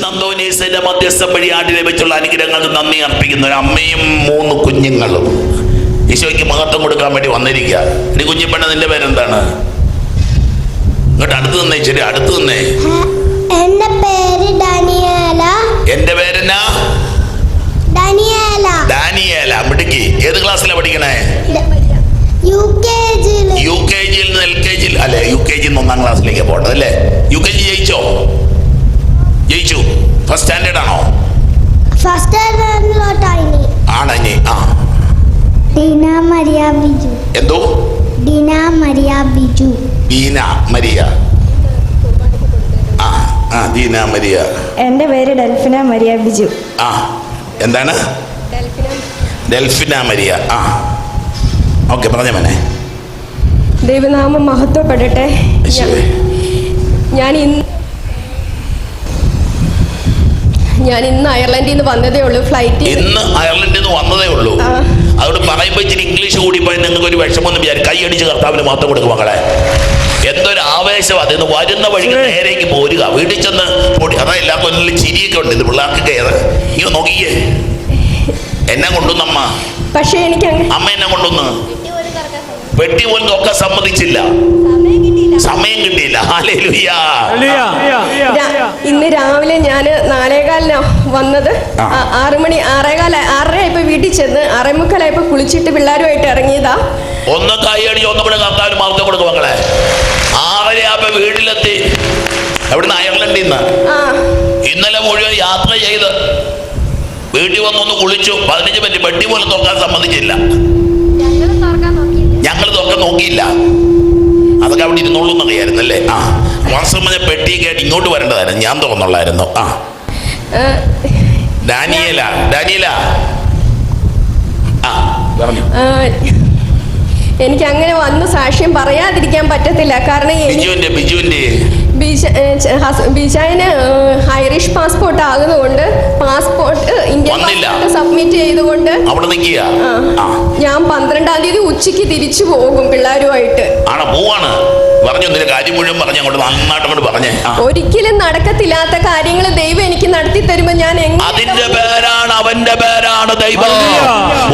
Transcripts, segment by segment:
വിശുദ്ധ അന്തോനീസിന്റെ മധ്യസ്ഥം വഴി ആടി ലഭിച്ചുള്ള അനുഗ്രഹങ്ങൾക്ക് നന്ദി അർപ്പിക്കുന്ന. ഒരു അമ്മയും മൂന്ന് കുഞ്ഞുങ്ങളും. ഈശോയ്ക്ക് മഹത്വം കൊടുക്കാൻ വേണ്ടി വന്നിരിക്കുക. ഇനി കുഞ്ഞിപ്പെണ്ണ നിന്റെ പേരെന്താണ്? ഇങ്ങോട്ട് അടുത്ത് നിന്നേ ശരി അടുത്ത് നിന്നേ. എന്റെ പേര് ഡാനിയേല. എന്റെ പേരെന്നാ? ഡാനിയേല. ഡാനിയേല മിടുക്കി. ഏത് ക്ലാസ്സിലാ പഠിക്കണേ? യു കെ ജിയിൽ നിന്ന് എൽ കെ ജിയിൽ അല്ലെ യു കെ ജിയിൽ നിന്ന് ഒന്നാം ക്ലാസ്സിലേക്ക് പോകേണ്ടത് അല്ലേ U K G first standard ആണോ? ആണ് ഇനി ആ. ഡീന മരിയ ബിജു. എന്തോ? ഡീന മരിയ ബിജു. ബീന മരിയ. ആ ആ ദീന മരിയ. എന്റെ പേര് ഡെൽഫിന മരിയ ബിജു. ആ എന്താണ്? ഡെൽഫിന മരിയ ആ. ഓക്കെ പറഞ്ഞ മനെ. ദൈവനാമം മഹത്വപ്പെടട്ടെ. ഞാൻ ഇന്ന് ഞാൻ ഇന്ന് അയർലൻഡിൽ നിന്ന് വന്നതേ ഉള്ളൂ ഫ്ലൈറ്റ് ഇന്ന് അയർലൻഡിൽ നിന്ന് വന്നതേ ഉള്ളൂ. അതുകൊണ്ട് പറയുമ്പോൾ ഇച്ചിരി ഇംഗ്ലീഷ് കൂടി പോയി നിങ്ങൾക്ക് ഒരു വിഷമമൊന്നും വിചാരിക്കും. കൈയടിച്ച് കർത്താവിന് മാത്രം കൊടുക്കും മകളെ എന്തൊരു ആവേശം അതിന്ന് വരുന്ന വഴിക്ക് നേരേക്ക് പോരുക. വീട്ടിൽ ചെന്ന് പൊടി അതാ എല്ലാ കൊല്ലിലും ചിരിയൊക്കെ ഉണ്ട്. ഇത് പിള്ളേർക്കൊക്കെ ഏത്? ഇങ്ങനെ നോക്കിയേ. എന്നെ കൊണ്ടുവന്നമ്മ. പക്ഷേ എനിക്ക് അമ്മ എന്നെ കൊണ്ടുവന്ന്. പെട്ടി പോലും നോക്കാൻ സമ്മതിച്ചില്ല സമയം കിട്ടിയില്ല. ഇന്ന് രാവിലെ ഞാൻ നാലേകാലിന് വന്നത്. ആറുമണി മണി ആറേകാല ആറര ആയപ്പോ വീട്ടിൽ ചെന്ന് ആറേമുക്കാലായപ്പോ കുളിച്ചിട്ട് പിള്ളേരുമായിട്ട് ഇറങ്ങിയതാ. ഒന്ന് കൈയടി ഒന്നും കൂടെ കർത്താവിന് മഹത്വം കൊടുക്കും മക്കളെ. ആറരയാകുമ്പോ വീട്ടിലെത്തി. എവിടുന്ന്? അയർലൻഡിൽ നിന്ന്. ഇന്നലെ മുഴുവൻ യാത്ര ചെയ്ത് വീട്ടിൽ വന്നൊന്ന് കുളിച്ചു. പതിനഞ്ച് മിനിറ്റ് വെട്ടി പോലും തുറക്കാൻ സമ്മതിച്ചില്ല. ഞങ്ങൾ ഇതൊക്കെ നോക്കിയില്ല. അതൊക്കെ അവിടെ ഇരുന്നോളൂ എന്നറിയായിരുന്നു അല്ലേ? ആ വാസം പറഞ്ഞ പെട്ടിയൊക്കെ ആയിട്ട് ഇങ്ങോട്ട് വരേണ്ടതായിരുന്നു. ഞാൻ തോന്നുള്ളായിരുന്നു ആ. ഡാനിയല ഡാനിയല. ആ പറഞ്ഞു. എനിക്ക് അങ്ങനെ വന്ന് സാക്ഷ്യം പറയാതിരിക്കാൻ പറ്റത്തില്ല. കാരണം ബിജുവിന്റെ ബിജുവിന്റെ ബീജായിന് ഏ, ഐറിഷ് പാസ്പോർട്ട് ആകുന്നതുകൊണ്ട് പാസ്പോർട്ട് ഇന്ത്യൻ പാസ്പോർട്ട് സബ്മിറ്റ് ചെയ്തുകൊണ്ട് ഞാൻ പന്ത്രണ്ടാം തീയതി ഉച്ചയ്ക്ക് തിരിച്ചു പോകും പിള്ളേരുമായിട്ട്. പറഞ്ഞു നിന്റെ കാര്യം മുഴുവൻ പറഞ്ഞു അങ്ങോട്ട് നന്നായിട്ട് അങ്ങോട്ട് പറഞ്ഞേ. ഒരിക്കലും നടക്കത്തില്ലാത്ത കാര്യങ്ങൾ ദൈവം എനിക്ക് നടത്തി തരുമ്പോ ഞാൻ അതിന്റെ പേരാണ് അവന്റെ പേരാണ് ദൈവം.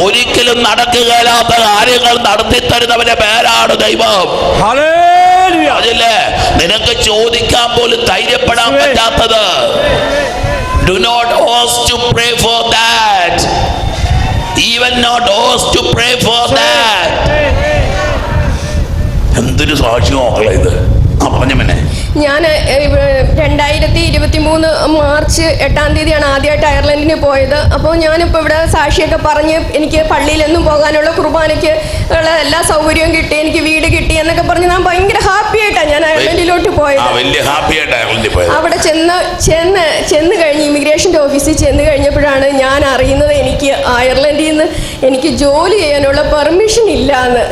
ഒരിക്കലും നടക്കുകയില്ലാത്ത കാര്യങ്ങൾ നടത്തി തരുന്നവന്റെ പേരാണ് ദൈവം. അതില്ലേ നിനക്ക് ചോദിക്കാൻ പോലും ധൈര്യപ്പെടാൻ പറ്റാത്തത്. Do not ask to pray for that even not ask to pray for that എന്തൊരു സാക്ഷി നോക്കളെ ഇത്? ഞാൻ രണ്ടായിരത്തി ഇരുപത്തി മൂന്ന് മാർച്ച് എട്ടാം തീയതിയാണ് ആദ്യമായിട്ട് അയർലൻഡിന് പോയത്. അപ്പോൾ ഞാനിപ്പോൾ ഇവിടെ സാക്ഷിയൊക്കെ പറഞ്ഞ് എനിക്ക് പള്ളിയിലൊന്നും പോകാനുള്ള കുർബാനയ്ക്ക് ഉള്ള എല്ലാ സൗകര്യവും കിട്ടി എനിക്ക് വീട് കിട്ടി എന്നൊക്കെ പറഞ്ഞ് ഞാൻ ഭയങ്കര ഹാപ്പി ആയിട്ടാണ് ഞാൻ അയർലൻഡിലോട്ട് പോയത്. വലിയ ഹാപ്പി ആയിട്ടാണ് അവിടെ ചെന്ന് ചെന്ന് ചെന്ന് കഴിഞ്ഞ് ഇമിഗ്രേഷന്റെ ഓഫീസിൽ ചെന്ന് കഴിഞ്ഞപ്പോഴാണ് ഞാൻ അറിയുന്നത് എനിക്ക് അയർലൻഡിൽ നിന്ന് എനിക്ക് ജോലി ചെയ്യാനുള്ള പെർമിഷൻ ഇല്ല എന്ന്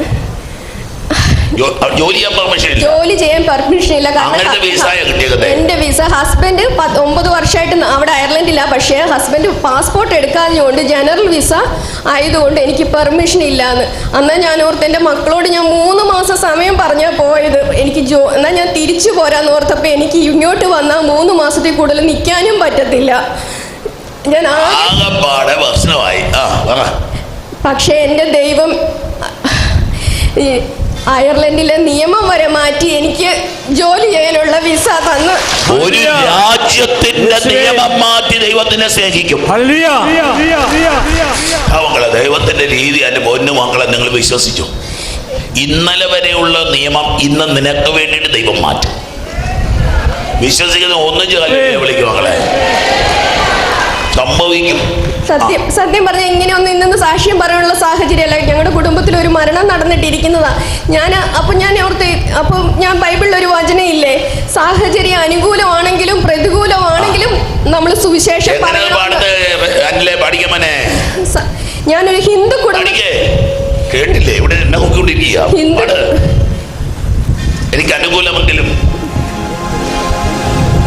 ജോലി ചെയ്യാൻ പെർമിഷൻ ഇല്ല. ജോലി ചെയ്യാൻ പെർമിഷൻ ഇല്ല. അങ്ങനത്തെ വിസയാ കിട്ടിയത്? എന്റെ വിസ ഹസ്ബൻഡ് ഒമ്പത് വർഷമായിട്ട് അവിടെ അയർലൻഡില്ല പക്ഷേ ഹസ്ബൻഡ് പാസ്പോർട്ട് എടുക്കാഞ്ഞുകൊണ്ട് ജനറൽ വിസ ആയതുകൊണ്ട് എനിക്ക് പെർമിഷൻ ഇല്ല എന്ന് എന്നാൽ ഞാൻ ഓർത്ത് എന്റെ മക്കളോട് ഞാൻ മൂന്ന് മാസം സമയം പറഞ്ഞാൽ പോയത്. എനിക്ക് ജോ എന്നാൽ ഞാൻ തിരിച്ചു പോരാന്ന് ഓർത്തപ്പോൾ എനിക്ക് ഇങ്ങോട്ട് വന്നാൽ മൂന്ന് മാസത്തിൽ കൂടുതൽ നിൽക്കാനും പറ്റത്തില്ല. ഞാൻ ആ പ്രശ്നമായി പക്ഷേ എന്റെ ദൈവം അയർലൻഡിലെ നിയമം വരെ മാറ്റി എനിക്ക് ജോലി ചെയ്യാനുള്ള വിസ തന്നു. ഒരു രാജ്യത്തിന്റെ നിയമം മാറ്റി ദൈവത്തിനെ സ്നേഹിക്കും. ദൈവത്തിന്റെ രീതി അതിന്റെ പൊന്നു മക്കളെ നിങ്ങൾ വിശ്വസിച്ചു. ഇന്നലെ വരെയുള്ള നിയമം ഇന്ന് നിനക്ക് വേണ്ടിയിട്ട് ദൈവം മാറ്റും. വിശ്വസിക്കുന്ന ഒന്നും ചെയ്യാൻ വിളിക്കും മക്കളെ. സംഭവിക്കും. സത്യം സത്യം പറഞ്ഞാൽ ഇങ്ങനെയൊന്നും ഇന്നൊന്ന് സാക്ഷ്യം പറയാനുള്ള സാഹചര്യമല്ല. ഞങ്ങളുടെ കുടുംബത്തിൽ ഒരു മരണം നടന്നിട്ടിരിക്കുന്നതാ. ഞാൻ അപ്പം ഞാൻ ഓർത്ത് അപ്പം ഞാൻ ബൈബിളിൽ ഒരു വചനയില്ലേ? സാഹചര്യം അനുകൂലമാണെങ്കിലും പ്രതികൂലമാണെങ്കിലും നമ്മൾ സുവിശേഷം ഞാനൊരു ഹിന്ദു കുടുംബം കേട്ടില്ലേ? ഇവിടെ ഹിന്ദു എനിക്ക് അനുകൂലമെങ്കിലും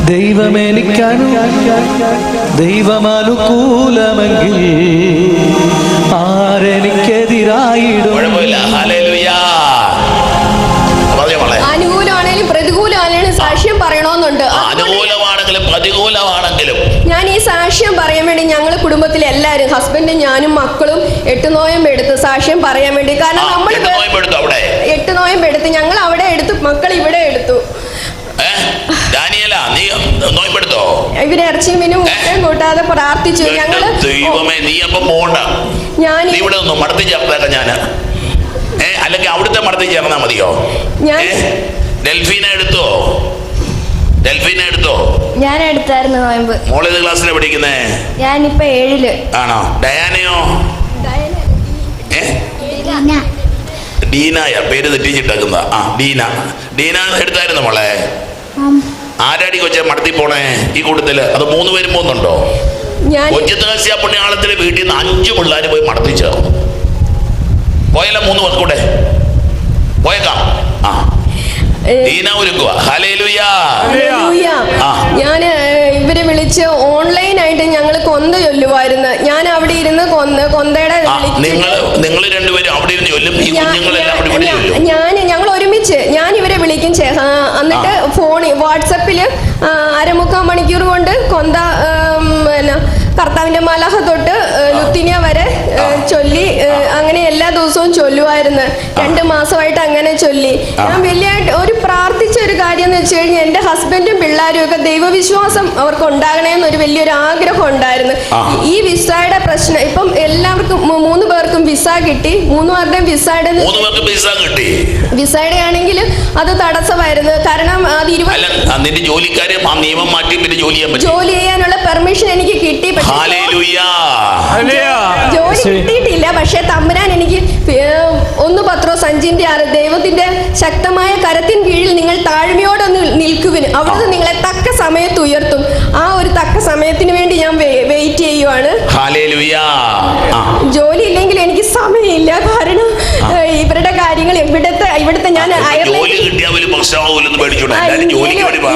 ദൈവമെനിക്കനു ദൈവമനുകൂലമെങ്കിൽ ആരെനിക്കെതിരായിടും? അനുകൂലമാണെങ്കിലും പ്രതികൂലമാണെങ്കിലും സാക്ഷ്യം പറയണമെന്നുണ്ട്. അനുകൂലമാണെങ്കിലും പ്രതികൂലമാണെങ്കിലും. ഞാൻ ഈ സാക്ഷ്യം പറയാൻ വേണ്ടി ഞങ്ങൾ കുടുംബത്തിലെ എല്ലാവരും ഹസ്ബൻഡും ഞാനും മക്കളും എട്ട് നോയം എടുത്ത് സാക്ഷ്യം പറയാൻ വേണ്ടി. കാരണം നമ്മൾ എട്ട് നോയം എടുത്ത് ഞങ്ങൾ അവിടെ എടുത്ത് മക്കൾ ഇവിടെ ഇവർ ഇറച്ചിയും മീനും മുട്ടയും കൂട്ടാതെ പ്രാർത്ഥിച്ചു. ഞങ്ങൾ ദൈവമേ നീ അപ്പം പോണ്ട. ഞാൻ നീ ഇവിടെ ഒന്നും മടത്തി ചേർത്തേക്കാം ഞാൻ. ഏ അല്ലെങ്കിൽ അവിടുത്തെ മടത്തി ചേർന്നാ മതിയോ? ഞാൻ ഡെൽഫീന എടുത്തോ? ഡെൽഫീന എടുത്തോ? ഞാൻ എടുത്തായിരുന്നു നോയമ്പ്. മോളേത് ക്ലാസ്സിലെ പഠിക്കുന്നേ? ഞാനിപ്പോ ഏഴിൽ. ആണോ? ഡയാനയോ? ഡീനായ. പേര് തെറ്റിച്ചിട്ടേക്കുന്ന ആ ഡീന. ഡീന എടുത്തായിരുന്നു മോളെ. ആരാടി കൊച്ചെ മടത്തി പോണേ? ഈ കൂട്ടത്തിൽ. അത് മൂന്ന് പേരും പോകുന്നുണ്ടോ? ഞാൻ കൊച്ചത്തുകാശിയ പുണ്യാളത്തിലെ വീട്ടിൽ നിന്ന് അഞ്ച് പിള്ളേർ പോയി മടത്തി ചേർന്നു. പോയല്ലോ മൂന്ന് പേർക്കൂടെ കൂടെ. പോയേക്കാം. ആ. ഡീന ഒരുക്കുക ഹലേലുയാ. ഞാൻ ഇവരെ വിളിച്ച് ഓൺലൈനായിട്ട് ഞങ്ങൾ കൊന്ത ചൊല്ലുമായിരുന്നു ഞാൻ അവിടെ ഇരുന്ന് കൊന്ത കൊന്തയുടെ നിങ്ങൾ നിങ്ങൾ രണ്ടുപേരും അവിടെ ഇരുന്ന് ചൊല്ലും. ഈ ഞാൻ- കുഞ്ഞുങ്ങളെല്ലാം ഞാൻ- ചൊല്ലും. ഞങ്ങൾ ഒരുമിച്ച് ഞാൻ ഇവരെ വിളിക്കും എന്നിട്ട് ഫോണിൽ വാട്സപ്പിൽ അരമുക്കാൽ മണിക്കൂർ കൊണ്ട് കൊന്ത പിന്നെ കർത്താവിന്റെ മലഹ തൊട്ട് ലുത്തിനിയ വരെ ചൊല്ലി അങ്ങനെ എല്ലാ ദിവസവും ചൊല്ലുമായിരുന്നു രണ്ട് മാസമായിട്ട് അങ്ങനെ ചൊല്ലി. ഞാൻ വലിയ ഒരു പ്രാർത്ഥിച്ച ഒരു വെച്ച് കഴിഞ്ഞാൽ എന്റെ ഹസ്ബൻഡും പിള്ളേരും ഒക്കെ ദൈവവിശ്വാസം അവർക്ക് ഉണ്ടാകണമെന്ന് ഒരു വലിയൊരു ആഗ്രഹം ഉണ്ടായിരുന്നു. ഈ വിസയുടെ പ്രശ്നം ഇപ്പം എല്ലാവർക്കും മൂന്ന് പേർക്കും വിസ കിട്ടി. മൂന്ന് പേരുടെയും വിസയുടെ വിസയുടെ ആണെങ്കിൽ അത് തടസ്സമായിരുന്നു. കാരണം അത് ഇരുപത് നിന്റെ ജോലിക്കാരെ ആ നിയമം മാറ്റി പിന്നെ ജോലി ചെയ്യാൻ പറ്റും ജോലി ചെയ്യാനുള്ള പെർമിഷൻ എനിക്ക് കിട്ടി. ജോലി. കിട്ടിയിട്ടില്ല. പക്ഷെ തമ്പുരാൻ എനിക്ക് ഒന്ന് പത്രോ സഞ്ചിന്റെ ദൈവത്തിന്റെ ശക്തമായ കരത്തിൻ കീഴിൽ നിങ്ങൾ താഴ്മയോടെ നിൽക്കുവിന് അവിടുന്ന് നിങ്ങളെ തക്ക സമയത്ത് ഉയർത്തും. ആ ഒരു തക്ക സമയത്തിന് വേണ്ടി ഞാൻ വെയിറ്റ് ചെയ്യുവാണ്. ജോലി ഇല്ലെങ്കിൽ എനിക്ക് സമയമില്ല. കാരണം ഇവരുടെ കാര്യങ്ങൾ ഇവിടുത്തെ ഇവിടുത്തെ ഞാൻ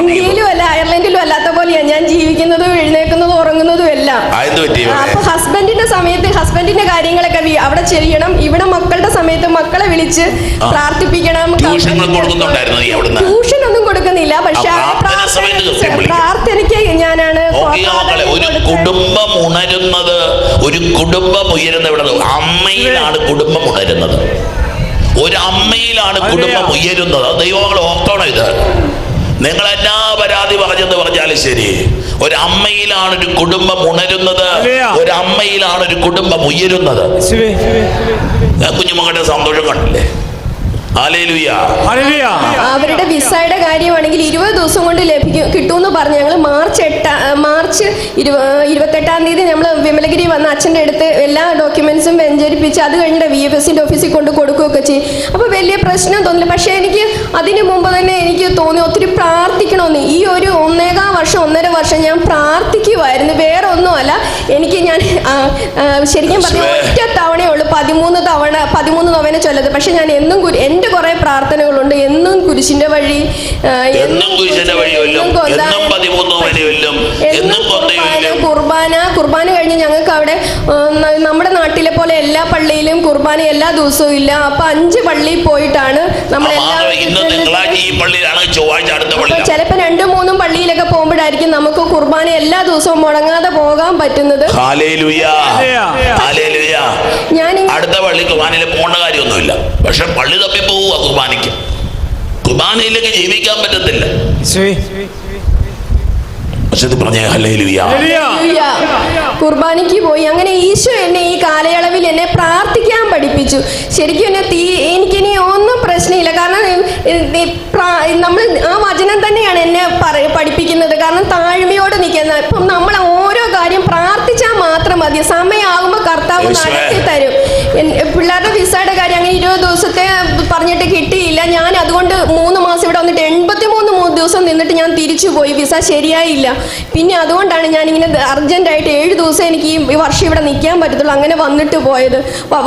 ഇന്ത്യയിലും അല്ല അയർലൻഡിലും അല്ലാത്ത പോലെയാണ് ഞാൻ ജീവിക്കുന്നതും എഴുന്നേക്കുന്നതും ഉറങ്ങുന്നതും എല്ലാം. അപ്പൊ ഹസ്ബൻഡിന്റെ സമയത്ത് ഹസ്ബൻഡിന്റെ കാര്യങ്ങളൊക്കെ അവിടെ ചെയ്യണം. ഇവിടെ മക്കളുടെ സമയത്ത് മക്കളെ വിളിച്ച്. പ്രാർത്ഥിപ്പിക്കണം ട്യൂഷൻ കൊടുക്കുന്നില്ല. പക്ഷെ. പ്രാർത്ഥനയ്ക്ക് ഞാനാണ് ഒരു കുടുംബം ഉണരുന്നത് ഒരു കുടുംബം ഉയരുന്ന ഇവിടെ അമ്മയിലാണ് കുടുംബം ഉണരുന്നത്. ഒരു അമ്മയിലാണ് കുടുംബം ഉയരുന്നത്. ദൈവങ്ങൾ ഓർത്തോണം ഇത്. നിങ്ങൾ എല്ലാ പരാതി പറഞ്ഞെന്ന് പറഞ്ഞാലും ശരി. ഒരു അമ്മയിലാണ് ഒരു കുടുംബം ഉണരുന്നത്. ഒരു അമ്മയിലാണ് ഒരു കുടുംബം ഉയരുന്നത്. ആ കുഞ്ഞുമകളുടെ സന്തോഷം കണ്ടില്ലേ? അവരുടെ വിസയുടെ കാര്യമാണെങ്കിൽ ഇരുപത് ദിവസം കൊണ്ട് ലഭിക്കും കിട്ടുമെന്ന് പറഞ്ഞു ഞങ്ങൾ മാർച്ച് എട്ടാ മാർച്ച് ഇരുപ ഇരുപത്തെട്ടാം തീയതി നമ്മൾ വിമലഗിരി വന്ന അച്ഛന്റെ അടുത്ത് എല്ലാ ഡോക്യുമെന്റ്സും വെഞ്ചരിപ്പിച്ച് അത് കഴിഞ്ഞിട്ട് വി എഫ് എസിന്റെ ഓഫീസിൽ കൊണ്ട് കൊടുക്കുകയൊക്കെ ചെയ്യും അപ്പോൾ വലിയ പ്രശ്നം തോന്നില്ല. പക്ഷേ എനിക്ക് അതിന് മുമ്പ് തന്നെ എനിക്ക് തോന്നി ഒത്തിരി പ്രാർത്ഥിക്കണമെന്ന്. ഈ ഒരു ഒന്നേകാം വർഷം ഒന്നര വർഷം ഞാൻ പ്രാർത്ഥിക്കുമായിരുന്നു ഒന്നുമല്ല. എനിക്ക് ഞാൻ ശരിക്കും പറഞ്ഞ ഒറ്റ തവണയേ ഉള്ളൂ പതിമൂന്ന് തവണ പതിമൂന്ന് തവണ ചൊല്ലത് പക്ഷെ ഞാൻ എന്നും എന്റെ കുറേ പ്രാർത്ഥനകളുണ്ട്. എന്നും കുരിശിന്റെ വഴി എന്നും കുരിശിന്റെ വഴി എന്നും കുർബാന കുർബാന കഴിഞ്ഞ് ഞങ്ങൾക്ക് അവിടെ നമ്മുടെ നാട്ടിലെ പോലെ എല്ലാ പള്ളിയിലും കുർബാന എല്ലാ ദിവസവും ഇല്ല. അപ്പൊ അഞ്ച് പള്ളിയിൽ പോയിട്ടാണ് നമ്മൾ എല്ലാ ഇന്ന് തിങ്കളാഴ്ച ഈ പള്ളിയിലാണ് ചൊവ്വാഴ്ച അടുത്ത അപ്പൊ പള്ളിയിലാണ്. ചിലപ്പോ രണ്ടും മൂന്നും പള്ളിയിലൊക്കെ പോകുമ്പോഴായിരിക്കും നമുക്ക് കുർബാന എല്ലാ ദിവസവും മുടങ്ങാതെ പോകാൻ പറ്റുന്നത്? ഞാൻ അടുത്ത പള്ളി കുർബാനയിൽ പോകേണ്ട കാര്യമൊന്നുമില്ല. പക്ഷെ പള്ളി തപ്പി പോവുക കുർബാനയ്ക്ക് കുർബാനയിലേക്ക് ജീവിക്കാൻ പറ്റത്തില്ല. പക്ഷെ ഇത് പറഞ്ഞേ ഹലേലുയ. കുർബാനയ്ക്ക് പോയി. അങ്ങനെ ഈശോ എന്നെ ഈ കാലയളവിൽ എന്നെ പ്രാർത്ഥിക്കാൻ പഠിപ്പിച്ചു. ശരിക്കും എന്നെ തീ എനിക്കിനി ഒന്നും പ്രശ്നമില്ല. കാരണം നമ്മൾ ആ വചനം തന്നെയാണ് എന്നെ പറ- പഠിപ്പിക്കുന്നത്. കാരണം താഴ്മയോടെ നിൽക്കുന്നത് ഇപ്പം നമ്മൾ ഓരോ കാര്യം പ്രാർത്ഥിച്ചാൽ മാത്രം മതി. സമയമാകുമ്പോൾ കർത്താവ് നടത്തി തരും. പിള്ളേരുടെ വിസയുടെ കാര്യം അങ്ങനെ ഇരുപത് ദിവസത്തെ പറഞ്ഞിട്ട് കിട്ടിയില്ല. ഞാൻ അതുകൊണ്ട് മൂന്ന് മാസം ഇവിടെ വന്നിട്ട് എൺപത്തി മൂന്ന് ദിവസം നിന്നിട്ട് ഞാൻ തിരിച്ചു പോയി. വിസ ശരിയായില്ല. പിന്നെ അതുകൊണ്ടാണ് ഞാനിങ്ങനെ അർജന്റായിട്ട് അർജന്റായിട്ട് ഏഴ് ദിവസം എനിക്ക് ഈ വർഷം ഇവിടെ നിൽക്കാൻ പറ്റത്തുള്ളൂ. അങ്ങനെ വന്നിട്ട് പോയത്.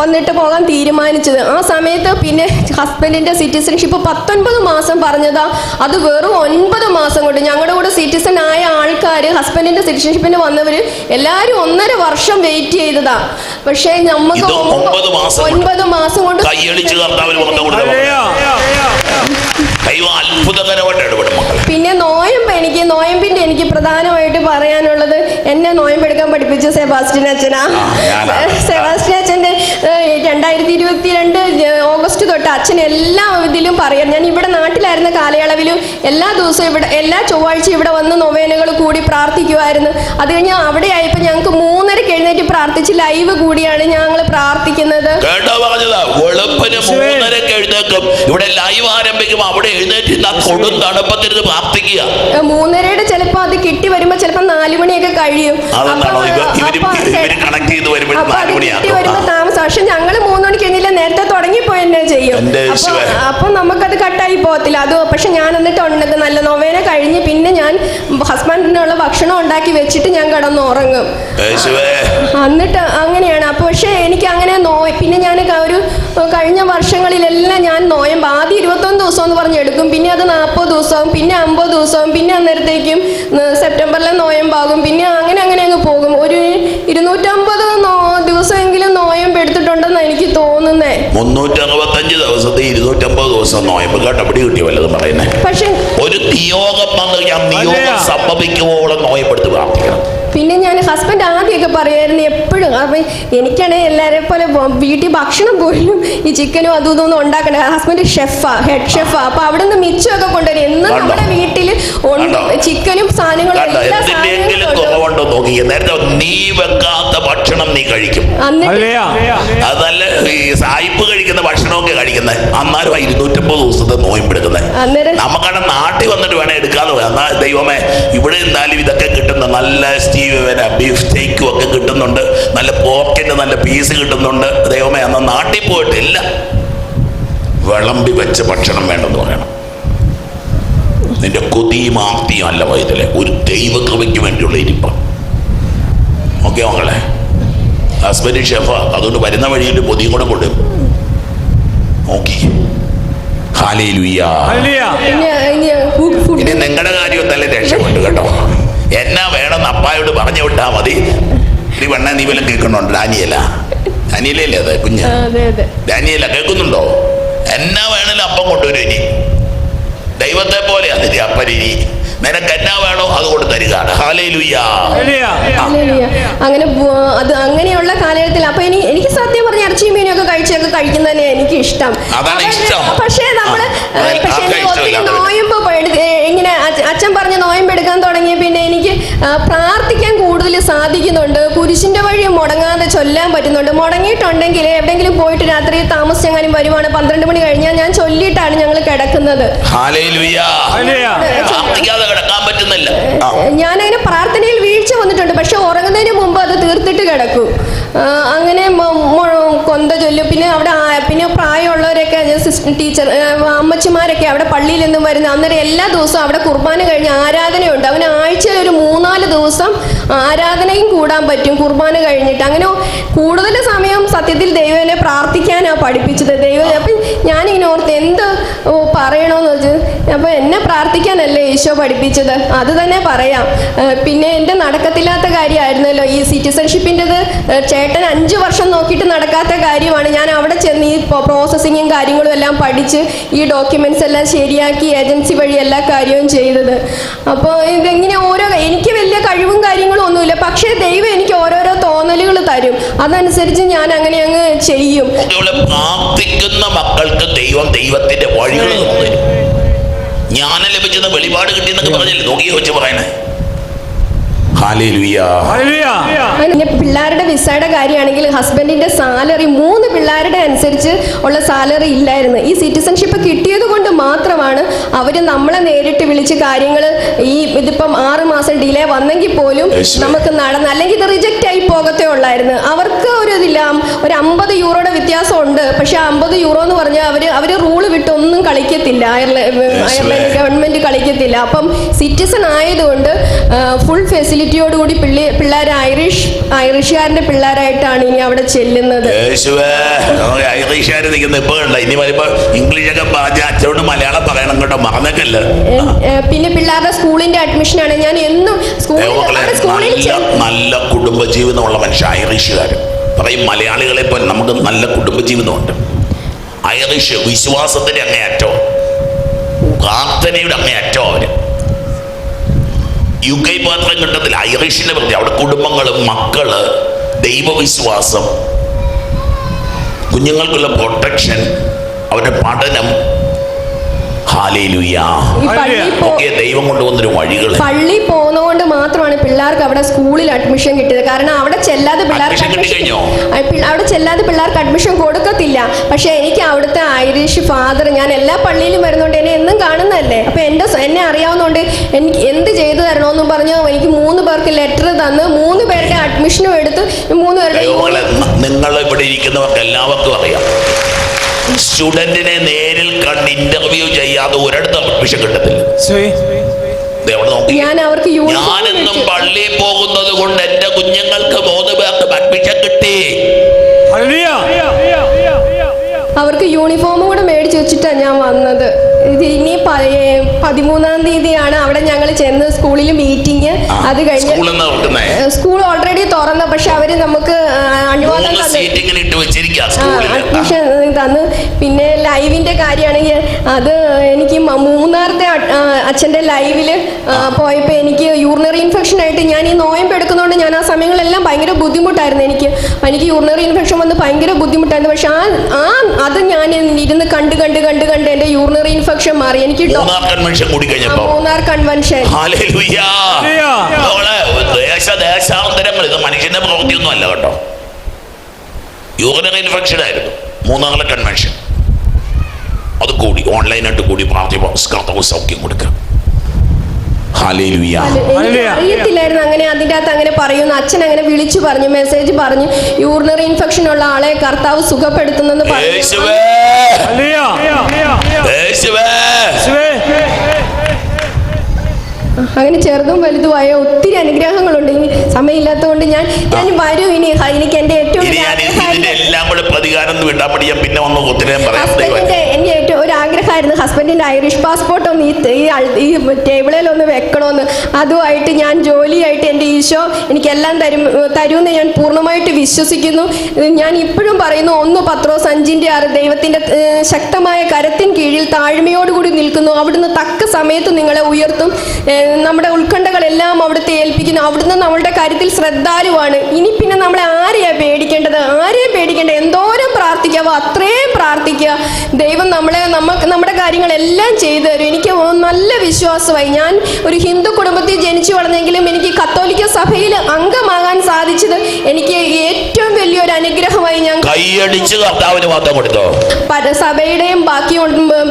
വന്നിട്ട് പോകാൻ തീരുമാനിച്ചത്. ആ സമയത്ത് പിന്നെ ഹസ്ബൻഡിന്റെ സിറ്റിസൺഷിപ്പ് പത്തൊൻപത് മാസം പറഞ്ഞതാ. അത് വെറും ഒൻപത് മാസം കൊണ്ട്. ഞങ്ങളുടെ കൂടെ സിറ്റിസൺ ആയ ആൾക്കാർ ഹസ്ബൻഡിന്റെ സിറ്റിസൺഷിപ്പിന് വന്നവർ എല്ലാവരും ഒന്നര വർഷം വെയിറ്റ് ചെയ്തതാ. പക്ഷേ നമുക്ക്. ഒൻപത് മാസം കൊണ്ട് കൈയടിച്ച് കർത്താവിന് ദൈവം അത്ഭുതകരമായിട്ട് ഇടപെടും പിന്നെ നോയമ്പ് എനിക്ക് നോയമ്പിന്റെ എനിക്ക് പ്രധാനമായിട്ട് പറയാനുള്ളത് എന്നെ നോയമ്പ് എടുക്കാൻ പഠിപ്പിച്ച സെബാസ്റ്റിൻ അച്ഛനാ. സെബാസ്റ്റിൻ സെബാസ്റ്റ്യൻ അച്ഛന്റെ രണ്ടായിരത്തി ഇരുപത്തിരണ്ട് ഓഗസ്റ്റ് തൊട്ട് അച്ഛൻ എല്ലാ ഇതിലും പറയാം. ഞാൻ ഇവിടെ നാട്ടിലായിരുന്ന കാലയളവിലും എല്ലാ ദിവസവും ഇവിടെ എല്ലാ ചൊവ്വാഴ്ച ഇവിടെ വന്ന് നൊവേനകൾ കൂടി പ്രാർത്ഥിക്കുമായിരുന്നു അത് കഴിഞ്ഞ് അവിടെ ആയപ്പോൾ ഞങ്ങൾക്ക് മൂന്നരക്ക് എഴുന്നേറ്റ് പ്രാർത്ഥിച്ച് ലൈവ് കൂടിയാണ് ഞങ്ങൾ പ്രാർത്ഥിക്കുന്നത്. കേട്ടോ പറഞ്ഞത് വെളുപ്പിന് മൂന്നരക്ക് എഴുന്നേക്കും ഇവിടെ ലൈവ് ആരംഭിക്കും അവിടെ എഴുന്നേറ്റ് കൊടും തണുപ്പത്തിരുന്ന് പ്രാർത്ഥിക്കുക. മൂന്നരയുടെ ചിലപ്പോ അത് കിട്ടി വരുമ്പോ ചിലപ്പോ നാല് മണിയൊക്കെ കഴിയും കണക്ട് ചെയ്ത് വരുമ്പോ താമസം. പക്ഷെ ഞങ്ങൾ മൂന്ന് മണിക്ക് കഴിഞ്ഞില്ല നേരത്തെ തുടങ്ങി തന്നെ ചെയ്യും. അപ്പൊ നമുക്കത് കട്ടായി പോകത്തില്ല. അത് പക്ഷെ ഞാൻ എന്നിട്ട് ഉണ്ടത് നല്ല നൊവേന കഴിഞ്ഞ് പിന്നെ ഞാൻ ഹസ്ബൻഡിനുള്ള ഭക്ഷണം ഉണ്ടാക്കി വെച്ചിട്ട് ഞാൻ കിടന്ന് ഉറങ്ങും എന്നിട്ട് അങ്ങനെയാണ്. അപ്പൊ പക്ഷെ എനിക്ക് അങ്ങനെ നോയ പിന്നെ ഞാൻ ഒരു കഴിഞ്ഞ വർഷങ്ങളിലെല്ലാം ഞാൻ നോയമ്പ് ആദ്യം ഇരുപത്തൊന്ന് ദിവസം എന്ന് പറഞ്ഞ് എടുക്കും. പിന്നെ അത് നാൽപ്പത് ദിവസമാകും പിന്നെ അമ്പത് ദിവസമാകും പിന്നെ അന്നേരത്തേക്കും സെപ്റ്റംബറിലെ നോയമ്പാകും. പിന്നെ അങ്ങനെ അങ്ങനെ തോന്നുന്നേ. മുന്നൂറ്റി അറുപത്തഞ്ച് ദിവസത്തെ ഇരുന്നൂറ്റമ്പത് ദിവസം നോയമ്പ് കേട്ടോ പിടി കിട്ടി വല്ലതും പറയുന്നേ. പക്ഷെ ഒരു നിയോഗം വന്നു ഞാൻ നിയോഗം സംഭവിക്കുവോളം നോയപ്പെടുത്ത് പ്രാർത്ഥിക്കണം. പിന്നെ ഞാൻ ഹസ്ബൻഡ് ആദ്യമൊക്കെ പറയായിരുന്നു എപ്പോഴും അപ്പം എനിക്കാണെങ്കിൽ എല്ലാവരെ പോലെ വീട്ടിൽ ഭക്ഷണം പോലും ഈ ചിക്കനും അതും ഇതും ഒന്നും ഉണ്ടാക്കണ്ട. ഹസ്ബൻഡ് ഷെഫാ ഹെഡ് ഷെഫാ അപ്പൊ അവിടെ നിന്ന് മിച്ചമൊക്കെ കൊണ്ടുവരും. എന്നും നമ്മുടെ വീട്ടിൽ? ചിക്കനും സാധനങ്ങളും എല്ലാ സാധനങ്ങളും നേരത്തെ നീ വെക്കാത്ത ഭക്ഷണം നീ കഴിക്കും. അതല്ല? ഈ സായിപ്പ് കഴിക്കുന്ന ഭക്ഷണമൊക്കെ കഴിക്കുന്നത്. അന്നാലും ആ ഇരുന്നൂറ്റമ്പത് ദിവസത്തെ നോയമ്പെടുക്കുന്നത് നമുക്കാണ് നാട്ടിൽ വന്നിട്ട് വേണം എടുക്കാന്ന് എന്നാ ദൈവമേ ഇവിടെ എന്തായാലും ഇതൊക്കെ കിട്ടുന്ന നല്ല സ്റ്റീവന ബീഫ് സ്റ്റേക്കും ഒക്കെ കിട്ടുന്നുണ്ട്. നല്ല പോക്കറ്റ് നല്ല പീസ് കിട്ടുന്നുണ്ട്. ദൈവമേ അന്ന് നാട്ടിൽ പോയിട്ടില്ല. വിളമ്പി വെച്ച ഭക്ഷണം വേണ്ടെന്ന് പറയണം. നിന്റെ കൊതിയും ആപ്തിയും അല്ല വയതിലെ ഒരു ദൈവകൃപയ്ക്ക് വേണ്ടിയുള്ള ഇരിപ്പ്. ഓക്കെ മകളെ ഹസ്ബൻഡ് ഷെഫാ അതുകൊണ്ട് വരുന്ന വഴിയിൽ പൊതിയും കൂടെ കൊണ്ട്. നോക്കി. ഇനി ഇനി നിങ്ങളുടെ കാര്യം തന്നെ രക്ഷപ്പെട്ടു കേട്ടോ. എന്നാ വേണം അപ്പായോട് പറഞ്ഞു വിട്ടാ മതി. ഇനി വെണ്ണ നീ വല്ലതും കേൾക്കണുണ്ട്? ഡാനിയല. ഡാനിയലല്ലേ അതെ കുഞ്ഞ്? അതെ അതെ. ഡാനിയല കേൾക്കുന്നുണ്ടോ? എന്നാ വേണേലും അപ്പം കൊണ്ടുവരും ഇനി. ദൈവത്തെ പോലെയാ അതിന്റെ അപ്പരിനി. നിനക്ക് എന്നാ വേണോ അത് കൊണ്ട് തരിക ഹാലേ അങ്ങനെ അത് അങ്ങനെയുള്ള കാലഘട്ടത്തിൽ അപ്പൊ ഇനി എനിക്ക് സത്യം പറഞ്ഞ ഇറച്ചിയും മീനും ഒക്കെ കഴിച്ചൊക്കെ കഴിക്കുന്നത് തന്നെ എനിക്ക് ഇഷ്ടം. അതാണ് ഇഷ്ടം. പക്ഷേ നമ്മൾ ഒത്തിരി? നോയമ്പ് ഇങ്ങനെ അച്ഛൻ പറഞ്ഞ നോയമ്പ് എടുക്കാൻ തുടങ്ങിയ പിന്നെ എനിക്ക് പ്രാർത്ഥിക്കാൻ കൂടുതൽ സാധിക്കുന്നുണ്ട്. കുരിശിന്റെ വഴി മുടങ്ങാതെ ചൊല്ലാൻ പറ്റുന്നുണ്ട്. മുടങ്ങിയിട്ടുണ്ടെങ്കിൽ എവിടെങ്കിലും പോയിട്ട് രാത്രി താമസിച്ചെങ്ങാനും വരുവാണ്. പന്ത്രണ്ട് മണി കഴിഞ്ഞാൽ ഞാൻ ചൊല്ലിയിട്ടാണ് ഞങ്ങൾ കിടക്കുന്നത്. ഹാലേ ഞാൻ ഞാനതിന് പ്രാർത്ഥനയിൽ വീഴ്ച വന്നിട്ടുണ്ട്. പക്ഷെ ഉറങ്ങുന്നതിന് മുമ്പ് അത് തീർത്തിട്ട് കിടക്കും. അങ്ങനെ കൊന്ത ചൊല്ലും പിന്നെ അവിടെ പിന്നെ പ്രായമുള്ളവരൊക്കെ സിസ്റ്റർ ടീച്ചർ അമ്മച്ചിമാരൊക്കെ അവിടെ പള്ളിയിൽ നിന്നും വരുന്ന അന്നേരം എല്ലാ ദിവസവും അവിടെ കുർബാന കഴിഞ്ഞ് ആരാധനയുണ്ട്. അവന് ആഴ്ചയിൽ ഒരു മൂന്നാൽ ദിവസം ആരാധനയും കൂടാൻ പറ്റും കുർബാന കഴിഞ്ഞിട്ട്. അങ്ങനെ കൂടുതൽ സമയം സത്യത്തിൽ ദൈവനെ പ്രാർത്ഥിക്കാനാണ് പഠിപ്പിച്ചത്. ദൈവം അപ്പം ഞാനിങ്ങനെ ഓർത്ത് എന്ത് പറയണമെന്ന് വെച്ച് അപ്പോൾ എന്നെ പ്രാർത്ഥിക്കാനല്ലേ ഈശോ പഠിപ്പിച്ചത്? അത് തന്നെ പറയാം. പിന്നെ എന്റെ നടക്കത്തില്ലാത്ത കാര്യമായിരുന്നല്ലോ ഈ സിറ്റിസൺഷിപ്പിന്റെത് ചേട്ടൻ അഞ്ച് വർഷം നോക്കിയിട്ട് നടക്കാത്ത കാര്യമാണ്. ഞാൻ അവിടെ ചെന്ന് ഈ പ്രോസസ്സിങ്ങും കാര്യങ്ങളും എല്ലാം പഠിച്ച് ഈ ഡോക്യുമെന്റ്സ് എല്ലാം ശരിയാക്കി ഏജൻസി വഴി എല്ലാ കാര്യവും ചെയ്തത്. അപ്പോൾ ഇതെങ്ങനെ ഓരോ എനിക്ക് വലിയ കഴിവും കാര്യങ്ങളും ഒന്നുമില്ല. പക്ഷേ ദൈവം എനിക്ക് ഓരോരോ തോന്നലുകൾ തരും. അതനുസരിച്ച് ഞാൻ അങ്ങനെ അങ്ങ് ചെയ്യും. മക്കൾക്ക് ദൈവം ദൈവത്തിന്റെ വഴികൾ തരും. ജ്ഞാനം ലഭിച്ചെന്ന് വെളിപാട് കിട്ടിയെന്നൊക്കെ പറഞ്ഞില്ലേ? നോക്കി വെച്ച് പറയണേ. പിന്നെ പിള്ളേരുടെ വിസയുടെ കാര്യമാണെങ്കിൽ ഹസ്ബൻഡിന്റെ സാലറി മൂന്ന് പിള്ളേരുടെ അനുസരിച്ച് ഉള്ള സാലറി ഇല്ലായിരുന്നു. ഈ സിറ്റിസൺഷിപ്പ് കിട്ടിയത് കൊണ്ട് മാത്രമാണ് അവർ നമ്മളെ നേരിട്ട് വിളിച്ച് കാര്യങ്ങൾ ഈ ഇതിപ്പം ആറ് മാസം ഡിലേ വന്നെങ്കിൽ പോലും നമുക്ക് നടന്ന് അല്ലെങ്കിൽ ഇത് റിജക്റ്റ് ആയി പോകത്തേ ഉള്ളായിരുന്നു. അവർക്ക് ഒരു ഇതില്ല ഒരു അമ്പത് യൂറോയുടെ വ്യത്യാസം ഉണ്ട്. പക്ഷെ അമ്പത് യൂറോ എന്ന് പറഞ്ഞാൽ അവർ അവർ റൂൾ വിട്ട് ഒന്നും കളിക്കത്തില്ല. അയർലൻഡ് അയർലൻഡ് ഗവൺമെന്റ് കളിക്കത്തില്ല. അപ്പം സിറ്റിസൺ ആയതുകൊണ്ട് ഫുൾ ഫെസിലിറ്റിയോടുകൂടി പിള്ളി പിള്ളേർ ഐറിഷ് ഐറിഷുകാരന്റെ പിള്ളേരായിട്ടാണ് ഇനി അവിടെ ചെല്ലുന്നത്. യേശുവേ ഐറിഷുകാർ നിൽക്കുന്ന ഇപ്പൊ കണ്ട? ഇനി വരുമ്പോ ഇംഗ്ലീഷൊക്കെ പറഞ്ഞ അച്ഛനോട് മലയാളം പറയണം കേട്ടോ മറന്നേക്കല്ല? പിന്നെ പിള്ളേരുടെ സ്കൂളിന്റെ അഡ്മിഷൻ ആണ്. ഞാൻ എന്നും സ്കൂളിൽ നല്ല മനുഷ്യ ഐറിഷുകാർ പറയും മലയാളികളെ പോലെ നമുക്ക് നല്ല കുടുംബജീവിതമുണ്ട്. ഐറിഷ് വിശ്വാസത്തിന്റെ അങ്ങേയറ്റോ പ്രാർത്ഥനയുടെ അങ്ങേയറ്റോ അവർ. യു കെ മാത്രം കിട്ടത്തില്ല ഐറിഷിന്റെ പ്രതി അവിടെ കുടുംബങ്ങളും മക്കൾ ദൈവവിശ്വാസം. കുഞ്ഞുങ്ങൾക്കുള്ള പ്രൊട്ടക്ഷൻ അവരുടെ പഠനം ഹാലേലുയാ ഈ പള്ളിയിൽ പോ ഒക്കെ ദൈവം കൊണ്ടുവന്നൊരു വഴികൾ പള്ളി പോകുന്നതുകൊണ്ട് മാത്രമാണ് പിള്ളേർക്ക് അവിടെ സ്കൂളിൽ അഡ്മിഷൻ കിട്ടിയത്. കാരണം അവിടെ ചെല്ലാതെ പിള്ളേർക്ക് അഡ്മിഷൻ അവിടെ ചെല്ലാതെ പിള്ളേർക്ക് അഡ്മിഷൻ കൊടുക്കത്തില്ല. പക്ഷെ എനിക്ക് അവിടുത്തെ ഐറിഷ് ഫാദർ ഞാൻ എല്ലാ പള്ളിയിലും വരുന്നുണ്ട് എന്നെ എന്നും കാണുന്നതല്ലേ? അപ്പൊ എന്റെ എന്നെ അറിയാവുന്നതുകൊണ്ട് എനിക്ക് എന്ത് ചെയ്തു തരണമെന്നും പറഞ്ഞു എനിക്ക് മൂന്ന് പേർക്ക് ലെറ്റർ തന്ന് മൂന്ന് പേരുടെ അഡ്മിഷനും എടുത്ത് മൂന്ന് പേരുടെ നിങ്ങൾ ഇവിടെ ഇരിക്കുന്നവർക്ക് എല്ലാവർക്കും അറിയാം. സ്റ്റുഡന്റിനെ നേരിൽ കണ്ട് ഇന്റർവ്യൂ ചെയ്യാതെ ഒരിടത്തും അഡ്മിഷൻ കിട്ടത്തില്ല. ദേ അവിടെ നോക്കി. ഞാൻ അവർക്ക് യൂണിഫോം ഞാനെന്നും പള്ളി പള്ളിയിൽ പോകുന്നത് കൊണ്ട് എന്റെ കുഞ്ഞുങ്ങൾക്ക് മൂന്ന് പേർക്ക് അഡ്മിഷൻ കിട്ടി അവർക്ക് യൂണിഫോം കൂടെ മേടിച്ച് വെച്ചിട്ടാണ് ഞാൻ വന്നത്. ഇത് ഇനി പതിമൂന്നാം തീയതിയാണ് അവിടെ ഞങ്ങൾ ചെന്ന് സ്കൂളിൽ മീറ്റിംഗ് അത് കഴിഞ്ഞ് സ്കൂൾ ഓൾറെഡി തുറന്ന. പക്ഷെ അവർ നമുക്ക് അനുവാദം അഡ്മിഷൻ തന്ന്. പിന്നെ ലൈവിന്റെ കാര്യമാണെങ്കിൽ അത് എനിക്ക് മ- മൂന്നാമത്തെ ലൈവിൽ പോയപ്പോൾ അച്ഛന്റെ ലൈവിൽ ആ, എനിക്ക് യൂറിനറി ഇൻഫെക്ഷൻ ആയിട്ട് ഞാൻ ഈ നോയമ്പ് എടുക്കുന്നതുകൊണ്ട് ഞാൻ ആ സമയങ്ങളെല്ലാം ഭയങ്കര ബുദ്ധിമുട്ടായിരുന്നു എനിക്ക്. എനിക്ക് യൂറിനറി ഇൻഫെക്ഷൻ വന്ന് ഭയങ്കര ബുദ്ധിമുട്ടായിരുന്നു. പക്ഷെ ആ ആ അത് ഞാൻ ഇരുന്ന് കണ്ട് കണ്ട് കണ്ട് കണ്ട് എന്റെ യൂറിനറി ഇൻഫെക്ഷൻ മാറി. എനിക്ക് മൂന്നാർ കൺവെൻഷൻ ദേശാന്തരങ്ങൾ ഇത് മനുഷ്യന്റെ പ്രവൃത്തിയൊന്നും അല്ല കേട്ടോ. യൂറിനറി ഇൻഫെക്ഷൻ ആയിരുന്നു മൂന്നാറിലെ കൺവെൻഷൻ അത് കൂടി ഓൺലൈനായിട്ട് കൂടി പ്രാർത്ഥിപ്പോ കർത്താവ് സൗഖ്യം കൊടുക്കുക. അറിയത്തില്ലായിരുന്നു അങ്ങനെ അതിന്റെ അകത്ത് അങ്ങനെ പറയുന്നു. അച്ഛൻ അങ്ങനെ വിളിച്ചു പറഞ്ഞു മെസ്സേജ് പറഞ്ഞു യൂറിനറി ഇൻഫെക്ഷൻ ഉള്ള ആളെ കർത്താവ് സുഖപ്പെടുത്തുന്നെന്ന് പറഞ്ഞു യേശുവേ യേശുവേ അങ്ങനെ ചെറുതും വലുതുമായ ഒത്തിരി അനുഗ്രഹങ്ങളുണ്ട്. ഇനി സമയമില്ലാത്തതുകൊണ്ട് ഞാൻ ഞാൻ വരും ഇനി. എനിക്ക് എന്റെ ഏറ്റവും എല്ലാം കൂടെ പ്രതികാരം പിന്നെ വന്ന് ഒത്തിരി പറയാം. ദൈവം ഹസ്ബൻഡിന്റെ ഐറിഷ് പാസ്പോർട്ട് ഒന്ന് ഈ ഈ ടേബിളിൽ ഒന്ന് വെക്കണമെന്ന് അതുമായിട്ട് ഞാൻ ജോലിയായിട്ട് എന്റെ ഈശോ എനിക്കെല്ലാം തരും തരുമെന്ന് ഞാൻ പൂർണമായിട്ട് വിശ്വസിക്കുന്നു. ഞാൻ ഇപ്പോഴും പറയുന്നു ഒന്ന് പത്രോ സഞ്ചിന്റെ ആറ് ദൈവത്തിന്റെ ശക്തമായ കരത്തിൻ കീഴിൽ താഴ്മയോടുകൂടി നിൽക്കുന്നു. അവിടുന്ന് തക്ക സമയത്ത് നിങ്ങളെ ഉയർത്തും. നമ്മുടെ ഉത്കണ്ഠകളെല്ലാം അവിടുത്തെ ഏൽപ്പിക്കുന്നു. അവിടുന്ന് നമ്മളുടെ കാര്യത്തിൽ ശ്രദ്ധാലുവാണ്. ഇനി പിന്നെ നമ്മളെ ആരെയാണ് പേടിക്കേണ്ടത്? ആരെയും പേടിക്കേണ്ടത്? എന്തോരം പ്രാർത്ഥിക്കാവോ? അത്രയും പ്രാർത്ഥിക്കുക. ദൈവം നമ്മളെ നമുക്ക് നമ്മുടെ കാര്യങ്ങളെല്ലാം ചെയ്തു തരും. എനിക്ക് നല്ല വിശ്വാസമായി. ഞാൻ ഒരു ഹിന്ദു കുടുംബത്തിൽ ജനിച്ചു വളർന്നെങ്കിലും എനിക്ക് കത്തോലിക്ക സഭയിൽ അംഗമാകാൻ സാധിച്ചത് എനിക്ക് വലിയൊരു അനുഗ്രഹമായി ഞാൻ കൈയടിച്ച് കർത്താവിന് മാത്രം കൊടുത്തോ? പല സഭയുടെയും ബാക്കി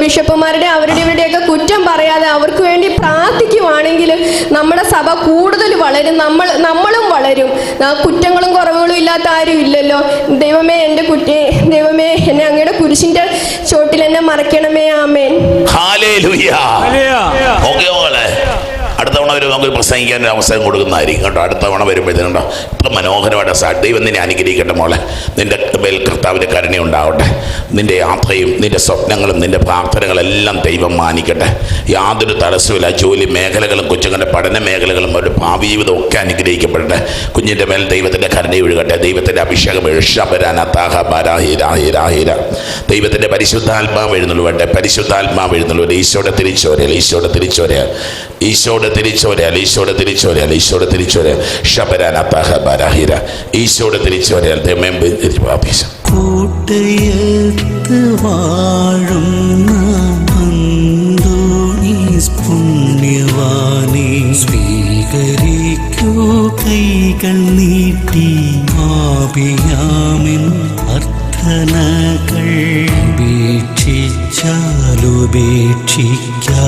ബിഷപ്പുമാരുടെ അവരുടെ ഇവരുടെയൊക്കെ കുറ്റം പറയാതെ അവർക്ക് വേണ്ടി പ്രാർത്ഥിക്കുവാണെങ്കിൽ നമ്മുടെ സഭ കൂടുതൽ വളരും. നമ്മൾ നമ്മളും വളരും. കുറ്റങ്ങളും കുറവുകളും ഇല്ലാത്ത ആരും ഇല്ലല്ലോ. ദൈവമേ എന്റെ കുട്ടി ദൈവമേ എന്നെ അങ്ങയുടെ കുരിശിന്റെ ചോട്ടിൽ എന്നെ മറക്കണമേ ആമേൻ. ഓക്കെ അടുത്ത തവണ വരുമ്പോൾ നമുക്ക് പ്രസംഗിക്കാൻ ഒരു അവസരം കൊടുക്കുന്നതായിരിക്കും. കേട്ടോ അടുത്ത തവണ വരുമ്പോഴത്തേനുണ്ടോ ഇത്ര മനോഹരമായിട്ട് സാ ദൈവം നിന്നെ അനുഗ്രഹിക്കട്ടെ മോളെ. നിന്റെ മേൽ കർത്താവിന്റെ കരുണ ഉണ്ടാവട്ടെ. നിന്റെ യാത്രയും നിന്റെ സ്വപ്നങ്ങളും നിന്റെ പ്രാർത്ഥനകളെല്ലാം ദൈവം മാനിക്കട്ടെ. യാതൊരു തടസ്സമില്ല ജോലി മേഖലകളും കൊച്ചുങ്ങളുടെ പഠന മേഖലകളും അവരുടെ ഭാവി ജീവിതം ഒക്കെ അനുഗ്രഹിക്കപ്പെടട്ടെ. കുഞ്ഞിന്റെ മേൽ ദൈവത്തിന്റെ കരുണ ഒഴുകട്ടെ. ദൈവത്തിന്റെ അഭിഷേകം എഴുഷബരാനാത്താഹ ബരാഹിരാഹിരാഹിര ദൈവത്തിന്റെ പരിശുദ്ധാത്മാവ് എഴുന്നള്ളുവട്ടെ പരിശുദ്ധാത്മാവ് എഴുന്നള്ളുവട്ടെ ഈശോയുടെ തിരിച്ചു ഈശോയുടെ തിരിച്ചോരൽ ഈശോയുടെ തിരിച്ചോരൽ ഈശോയുടെ തിരിച്ചോരൽ ഈശോയുടെ ചൊരൽ ഷബരാനാത്താഹ ബാരാഹിര ഈശോയുടെ തിരിച്ചോരൽ തിരിച്ചു പ്രാർത്ഥിച്ചു കൂട്ടയത്ത് വാഴുന്ന പുണ്യവാനെ സ്വീകരിക്കൂ. കൈകൾ നീട്ടി ആപിയാമിൻ അർത്ഥനകൾ ഉപേക്ഷിച്ചാലുപേക്ഷിക്കാ